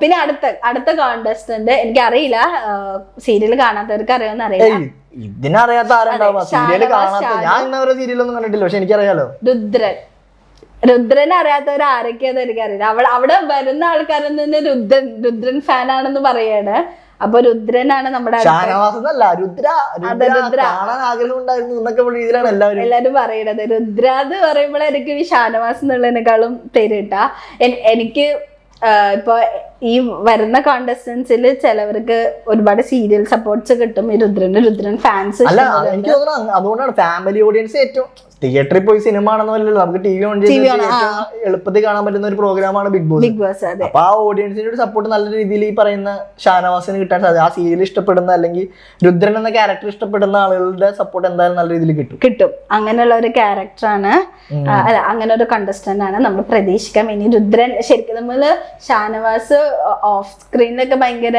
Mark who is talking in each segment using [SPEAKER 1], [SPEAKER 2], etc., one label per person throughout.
[SPEAKER 1] പിന്നെ അടുത്ത അടുത്ത കോണ്ടസ്റ്റന്റ് എനിക്കറിയില്ല. സീരിയൽ കാണാത്തവർക്ക് അറിയാമെന്ന് അറിയില്ല.
[SPEAKER 2] ഇതിനറിയാത്ത ആരുണ്ടാവും
[SPEAKER 1] അതെ, സീരിയൽ
[SPEAKER 2] കാണാത്ത. ഞാൻ ഇന്നവരെ സീരിയലൊന്നും കണ്ടിട്ടില്ല പക്ഷെ എനിക്കറിയാലോ.
[SPEAKER 1] രുദ്രൻ. രുദ്രനെ അറിയാത്തവർ ആരൊക്കെയാന്ന് എനിക്കറിയില്ല. അവിടെ അവിടെ വരുന്ന ആൾക്കാരിൽ നിന്ന് രുദ്രൻ രുദ്രൻ ഫാൻ ആണെന്ന് പറയാണ്. അപ്പൊ രുദ്രനാണ് നമ്മുടെ
[SPEAKER 2] എന്നല്ല രുദ്ര രുദ്ര. കാണാൻ ആഗ്രഹം ഉണ്ടായിരുന്നു എന്നൊക്കെ ഉള്ള രീതിയിലാണ് എല്ലാവരും.
[SPEAKER 1] എല്ലാരും പറയണത്. രുദ്ര എന്ന് പറയുമ്പോഴായിരിക്കും ഈ ഷാനവാസ് എന്നുള്ളതിനേക്കാളും പേര് കിട്ടാ എനിക്ക് ആ, ഇപ്പൊ ഈ വരുന്ന കോണ്ടസ്റ്റൻസിൽ ചിലവർക്ക് ഒരുപാട് സീരിയൽ സപ്പോർട്ട്സ് കിട്ടും. ഈ രുദ്രന് രുദ്രൻ ഫാൻസ്
[SPEAKER 2] അല്ല എനിക്ക് തോന്നുന്നു അതുകൊണ്ടാണ് ഫാമിലി ഓഡിയൻസ് ഏറ്റവും തിയേറ്ററിൽ പോയി സിനിമ ആണെന്നല്ലോ നമുക്ക് ടി വി ഓൺ ചെയ്ത്. എളുപ്പത്തിൽ കാണാൻ പറ്റുന്ന ഒരു പ്രോഗ്രാമാണ് ബിഗ് ബോസ്
[SPEAKER 1] ബിഗ് ബോസ് അതെ.
[SPEAKER 2] അപ്പൊ ആ ഓഡിയൻസിന്റെ ഒരു സപ്പോർട്ട് നല്ല രീതിയിൽ ഈ പറയുന്ന ഷാനവാസിന് കിട്ടാൻ സാധ്യത. ആ സീരിയൽ ഇഷ്ടപ്പെടുന്ന അല്ലെങ്കിൽ രുദ്രൻ എന്ന ക്യാരക്ടർ ഇഷ്ടപ്പെടുന്ന ആളുകളുടെ സപ്പോർട്ട് എന്തായാലും നല്ല രീതിയിൽ കിട്ടും.
[SPEAKER 1] കിട്ടും. അങ്ങനെയുള്ള ഒരു ക്യാരക്ടറാണ് അല്ല അങ്ങനെ ഒരു കണ്ടസ്റ്റന്റ് ആണ് നമ്മൾ പ്രതീക്ഷിക്കാം. ഇനി രുദ്രൻ ശരിക്കും നമ്മൾ ഷാനവാസ് ഓഫ് സ്ക്രീനിലൊക്കെ ഭയങ്കര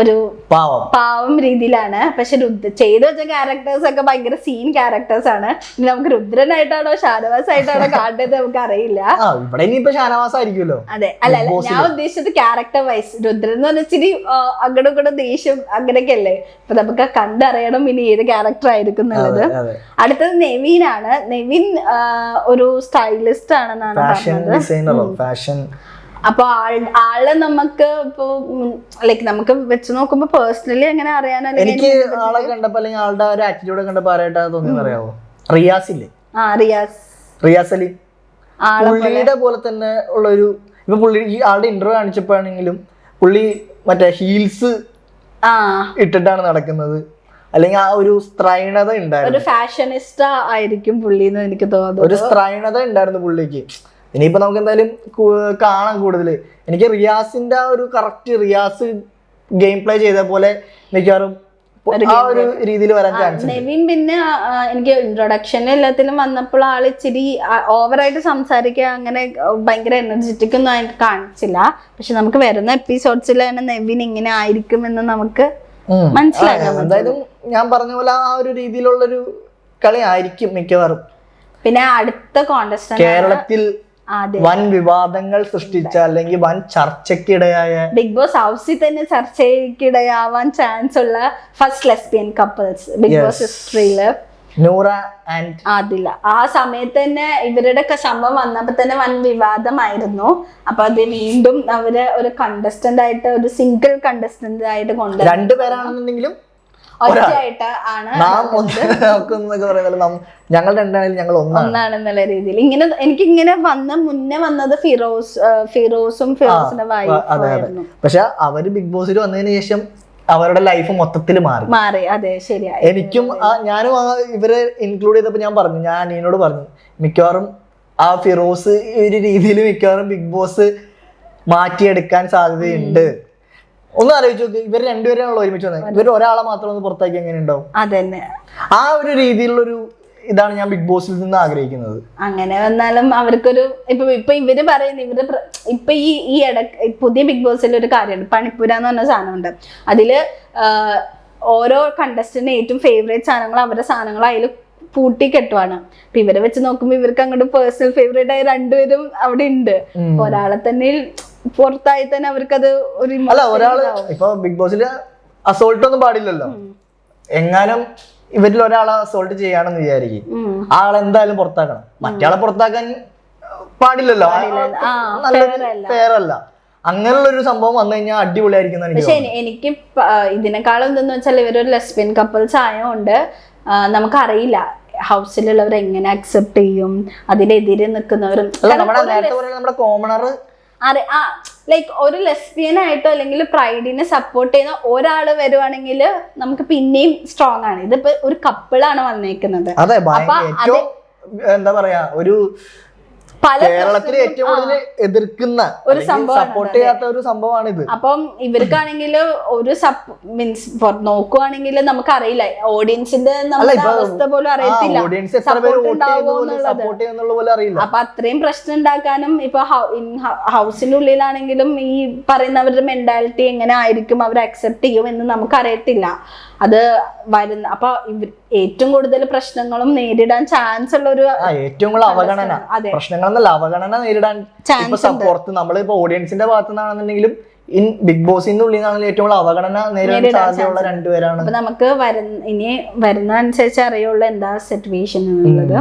[SPEAKER 1] ഒരു
[SPEAKER 2] പാവം.
[SPEAKER 1] പാവം രീതിയിലാണ്. പക്ഷെ ചെയ്തു വെച്ച ക്യാരക്ടേഴ്സ് ഒക്കെ ഭയങ്കര സീൻ ക്യാരക്ടേഴ്സ് ആണ്. ഇനി നമുക്ക് രുദ്രനായിട്ടാണോ ഷാനവാസ് ആയിട്ടാണോ കാണേണ്ടത് നമുക്ക് അറിയില്ല
[SPEAKER 2] ഇവിടെ ഇനിയിപ്പോ ഷാനവാസ് ആയിരിക്കുമല്ലോ
[SPEAKER 1] അതെ. അല്ല അല്ല ഞാൻ ഉദ്ദേശിച്ചത് ക്യാരക്ടർ വൈസ് രുദ്രൻ എന്ന് പറഞ്ഞാൽ ഇച്ചിരി ആ, അങ്ങടും ഇങ്ങടും ദേഷ്യം അങ്ങനെയൊക്കെ അല്ലേ അപ്പൊ നമുക്ക് കണ്ടറിയണം ഇനി ഏത് ക്യാരക്ടർ ആയിരിക്കും എന്നുള്ളത്.
[SPEAKER 2] അടുത്തത്
[SPEAKER 1] അടുത്തത് ആണ്. നെവിൻ ഒരു സ്റ്റൈലിസ്റ്റ് ആണെന്നാണ്
[SPEAKER 2] ഫാഷൻ
[SPEAKER 1] പറഞ്ഞത്.
[SPEAKER 2] ഫാഷൻ
[SPEAKER 1] അപ്പൊ ആൾ ആളെ നമുക്ക് ഇപ്പൊ ലൈക്ക് നമുക്ക് വെച്ച് നോക്കുമ്പോ പേഴ്സണലി എങ്ങനെ അറിയാനോ
[SPEAKER 2] എനിക്ക് ആളെ കണ്ടപ്പോ അല്ലെങ്കിൽ ആളുടെ ഒരു ആറ്റിറ്റ്യൂഡ് കണ്ടപ്പോ ആരായിട്ടാ തോന്നിയെന്ന് അറിയാവോ? റിയാസ് ഇല്ലേ?
[SPEAKER 1] ആ റിയാസ്.
[SPEAKER 2] റിയാസ് അലി. പുള്ളിയുടെ പോലെ തന്നെ ഉള്ള ഒരു ഇപ്പൊ പുള്ളി ഈ ആളുടെ ഇന്റർവ്യൂ കാണിച്ചപ്പോഴാണെങ്കിലും പുള്ളി മറ്റേ ഹീൽസ് ഇട്ടിട്ടാണ് നടക്കുന്നത്. അല്ലെങ്കിൽ ആ ഒരു സ്ത്രൈണത ഉണ്ടായിരുന്നു.
[SPEAKER 1] ഒരു ഫാഷനിസ്റ്റ ആയിരിക്കും പുള്ളിന്ന് എനിക്ക് തോന്നുന്നു.
[SPEAKER 2] ഒരു സ്ത്രൈണത ഉണ്ടായിരുന്നു പുള്ളിക്ക്. ഇനിയിപ്പോ നമുക്ക് എന്തായാലും കാണാം കൂടുതൽ എനിക്ക് റിയാസിന്റെ ആ ഒരു കറക്റ്റ് റിയാസ് ഗെയിം പ്ലേ ചെയ്ത പോലെ മിക്കവാറും ആ ഒരു രീതിയിൽ വരാൻ ചാൻസ്
[SPEAKER 1] നെവിൻ പിന്നെ എനിക്ക് ഇൻട്രൊഡക്ഷൻ എല്ലാത്തിലും വന്നപ്പോൾ ആൾ ഇച്ചിരി ഓവറായിട്ട് സംസാരിക്കുക അങ്ങനെ ഭയങ്കര എനർജറ്റിക് ഒന്നും ആയിട്ട് കാണിച്ചില്ല. പക്ഷെ നമുക്ക് വരുന്ന എപ്പിസോഡ്സിൽ തന്നെ നെവിൻ ഇങ്ങനെ ആയിരിക്കും എന്ന് നമുക്ക് മനസ്സിലാക്കാം.
[SPEAKER 2] എന്തായാലും ഞാൻ പറഞ്ഞ പോലെ ആ ഒരു രീതിയിലുള്ളൊരു കളി ആയിരിക്കും മിക്കവാറും.
[SPEAKER 1] പിന്നെ അടുത്ത കോണ്ടസ്റ്റന്റ്
[SPEAKER 2] കേരളത്തിൽ വൻ വിവാദങ്ങൾ സൃഷ്ടിച്ച അല്ലെങ്കിൽ വൻ ചർച്ചയ്ക്കിടയായ
[SPEAKER 1] ബിഗ് ബോസ് ഹൗസിൽ തന്നെ ചർച്ചയ്ക്കിടയാവാൻ ചാൻസ് ഉള്ള first lesbian couples big boss ഹിസ്റ്ററിയിൽ
[SPEAKER 2] നൂറ ആൻഡ്
[SPEAKER 1] അതില്ല. ആ സമയത്ത് തന്നെ ഇവരുടെ ഒക്കെ സംഭവം വന്നപ്പോ തന്നെ വൻ വിവാദമായിരുന്നു. അപ്പൊ അത് വീണ്ടും അവർ ഒരു കണ്ടസ്റ്റന്റ് ആയിട്ട് ഒരു സിംഗിൾ കണ്ടസ്റ്റന്റ് ആയിട്ട് കൊണ്ടുവരും
[SPEAKER 2] രണ്ടുപേരാണെന്നുണ്ടെങ്കിലും
[SPEAKER 1] ഒറ്റയായിട്ട് ആണ്
[SPEAKER 2] നാം ഒന്ന് നോക്കുന്നൊക്കെ പറയുന്നത് ഞങ്ങൾ രണ്ടാണെങ്കിലും ഞങ്ങൾ ഒന്നാണ്.
[SPEAKER 1] ഒന്നാണെന്നുള്ള രീതിയിൽ ഇങ്ങനെ എനിക്ക് ഇങ്ങനെ വന്ന മുന്നേ വന്നത് ഫിറോസ് ഫിറോസും ഫിറോസിന്റെ വൈഫായിരുന്നു
[SPEAKER 2] പക്ഷെ അവർ ബിഗ് ബോസിൽ വന്നതിന് ശേഷം അവരുടെ ലൈഫ് മൊത്തത്തിൽ മാറി.
[SPEAKER 1] മാറി അതെ ശരിയായി.
[SPEAKER 2] എനിക്കും ഞാനും ആ ഇവരെ ഇൻക്ലൂഡ് ചെയ്തപ്പോ ഞാൻ പറഞ്ഞു ഞാൻ അനിയനോട് പറഞ്ഞു മിക്കവാറും ആ ഫിറോസ് ഈ ഒരു രീതിയിൽ മിക്കവാറും ബിഗ് ബോസ് മാറ്റിയെടുക്കാൻ സാധ്യതയുണ്ട്. ഒന്ന് ആലോചിച്ച് നോക്ക് ഇവർ രണ്ടുപേരെയാണല്ലോ ഒരുമിച്ച് വന്നത് ഇവർ ഒരാളെ മാത്രം ഒന്ന് പുറത്താക്കി എങ്ങനെ ഉണ്ടാവും?
[SPEAKER 1] അതന്നെ.
[SPEAKER 2] ആ ഒരു രീതിയിലുള്ളൊരു ഇതാണ് ഞാൻ ബിഗ് ബോസിൽ നിന്ന് ആഗ്രഹിക്കുന്നത്.
[SPEAKER 1] അങ്ങനെ വന്നാലും അവർക്കൊരു ഇപ്പൊ ഇപ്പൊ ഇവർ പറയുന്ന ഇവർ ഇപ്പൊ ഈ ഈ ഇട പുതിയ ബിഗ് ബോസിൽ ഒരു കാര്യമുണ്ട്. പണിപ്പുര എന്ന് പറഞ്ഞ സാധനമുണ്ട്. അതിൽ ഓരോ കണ്ടസ്റ്റന്റ് ഏറ്റവും ഫേവറേറ്റ് സാധനങ്ങൾ അവരുടെ സാധനങ്ങൾ അതിൽ പൂട്ടി കെട്ടുവാണ്. അപ്പൊ ഇവരെ വെച്ച് നോക്കുമ്പോ ഇവർക്ക് അങ്ങോട്ട് പേഴ്സണൽ ഫേവറേറ്റ് ആയ രണ്ടുപേരും അവിടെ ഉണ്ട്. ഒരാളെ തന്നെ പുറത്തായി തന്നെ അവർക്കത് ഒരു
[SPEAKER 2] അല്ല
[SPEAKER 1] ഒരാൾ
[SPEAKER 2] ഇപ്പൊ ബിഗ് ബോസിൽ അസോൾട്ട് ഒന്നും പാടില്ലല്ലോ. എങ്ങാനും ഇവരിൽ ഒരാളെ അസോൾട്ട് ചെയ്യാണെന്ന് വിചാരിക്കും.
[SPEAKER 1] ആൾ
[SPEAKER 2] ആളെ എന്തായാലും പുറത്താക്കണം. മറ്റയാളെ പുറത്താക്കാൻ പാടില്ലല്ലോ. അങ്ങനെയുള്ള ഒരു സംഭവം വന്നു കഴിഞ്ഞാൽ അടിപൊളിയായിരിക്കും
[SPEAKER 1] പക്ഷെ എനി- എനിക്ക് ഇതിനേക്കാളും എന്തെന്ന് വെച്ചാൽ ഇവരൊരു ലെസ്ബിയൻ കപ്പിൾസ് ആയതുകൊണ്ട് നമുക്കറിയില്ല ഹൗസിലുള്ളവർ എങ്ങനെ അക്സെപ്റ്റ് ചെയ്യും അതിനെതിരെ നിൽക്കുന്നവരും.
[SPEAKER 2] നമ്മുടെ നേരത്തെ പറയുന്നത് നമ്മുടെ കോമണർ
[SPEAKER 1] അറി- ആ ലൈക്ക് ഒരു ലെസ്ബിയൻ ആയിട്ടോ അല്ലെങ്കിൽ പ്രൈഡിനെ സപ്പോർട്ട് ചെയ്യുന്ന ഒരാൾ വരുവാണെങ്കിൽ നമുക്ക് പിന്നെയും സ്ട്രോങ് ആണ്. ഇതിപ്പോ ഒരു കപ്പിളാണ് വന്നേക്കുന്നത്.
[SPEAKER 2] അതെ
[SPEAKER 1] അപ്പൊ
[SPEAKER 2] എന്താ പറയാ ഒരു കേരളത്തിൽ ഏറ്റവും കൂടുതൽ എതിർക്കുന്ന
[SPEAKER 1] ഒരു
[SPEAKER 2] സപ്പോർട്ട് ചെയ്യാത്ത ഒരു സംഭവമാണ് ഇത്
[SPEAKER 1] അപ്പം ഇവർക്കാണെങ്കിൽ ഒരു മീൻസ് നോക്കുവാണെങ്കിൽ നമുക്ക് അറിയില്ല
[SPEAKER 2] ഓഡിയൻസിന്റെ
[SPEAKER 1] അവസ്ഥ പോലും അറിയത്തില്ല. അപ്പൊ അത്രയും പ്രശ്നം ഉണ്ടാക്കാനും ഇപ്പൊ ഹൗസിന്റെ ഉള്ളിലാണെങ്കിലും ഈ പറയുന്നവരുടെ മെന്റാലിറ്റി എങ്ങനെ ആയിരിക്കും അവർ അക്സെപ്റ്റ് ചെയ്യും എന്ന് നമുക്ക് അറിയത്തില്ല അത് വരുന്ന അപ്പൊ ഏറ്റവും കൂടുതൽ പ്രശ്നങ്ങളും നേരിടാൻ ചാൻസ് ഉള്ള ഒരു
[SPEAKER 2] ഏറ്റവും കൂടുതൽ അവഗണന.
[SPEAKER 1] അതെ.
[SPEAKER 2] പ്രശ്നങ്ങൾ എന്നല്ല അവഗണന നേരിടാൻ ഇപ്പൊ സ- പുറത്ത് നമ്മളിപ്പോ ഓഡിയൻസിന്റെ ഭാഗത്തു നിന്നാണെന്നുണ്ടെങ്കിലും ഇൻ ബിഗ് ബോസിന്റെ ഉള്ളിൽ നിന്നാണെങ്കിലും ഏറ്റവും കൂടുതൽ അവഗണന നേരിടാൻ സാധ്യതയുള്ള രണ്ടുപേരാണ്.
[SPEAKER 1] നമുക്ക് വരുന്ന ഇനി വരുന്ന അനുസരിച്ച് അറിയുള്ളൂ എന്താ സിറ്റുവേഷൻ എന്നുള്ളത്